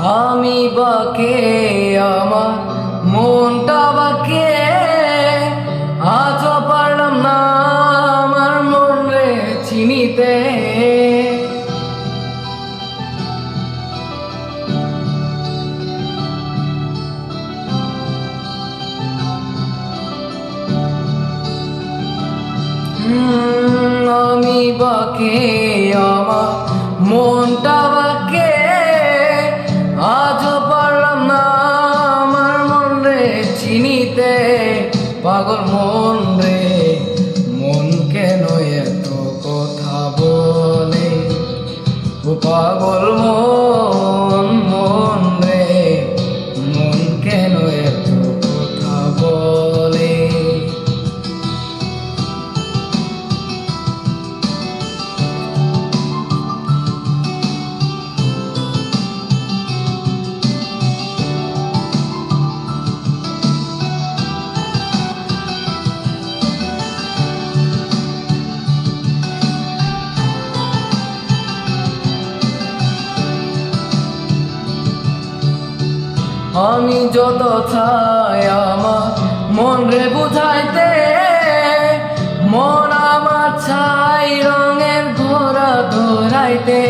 আমি বাকে, আমার মনটা বাকে। আজও পারলাম না আমার মন রে চিনিতে আমি বাকে, আমার মনটা চিনিতে পাগল আমি যত চাই আমার মন রে বুঝাইতে, মন আমার ছাই রঙের ঘোরা ধরাইতে।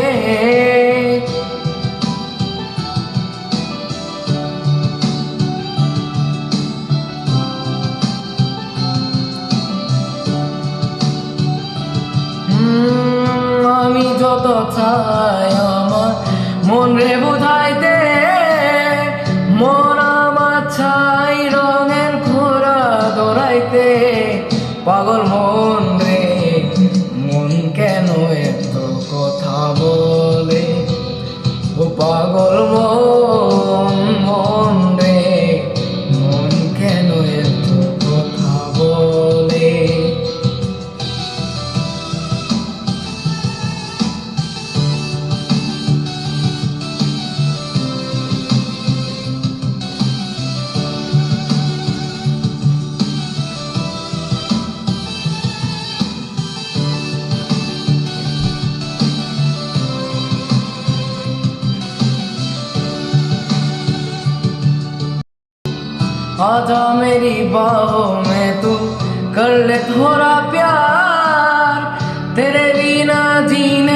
আমি যত চাই আমার মন রে বুঝাইতে ছাই রঙের ঘোরা দৌড়াইতে পাগল মন आ जा मेरी बाहों में तू कर ले थोड़ा प्यार तेरे बिना जीने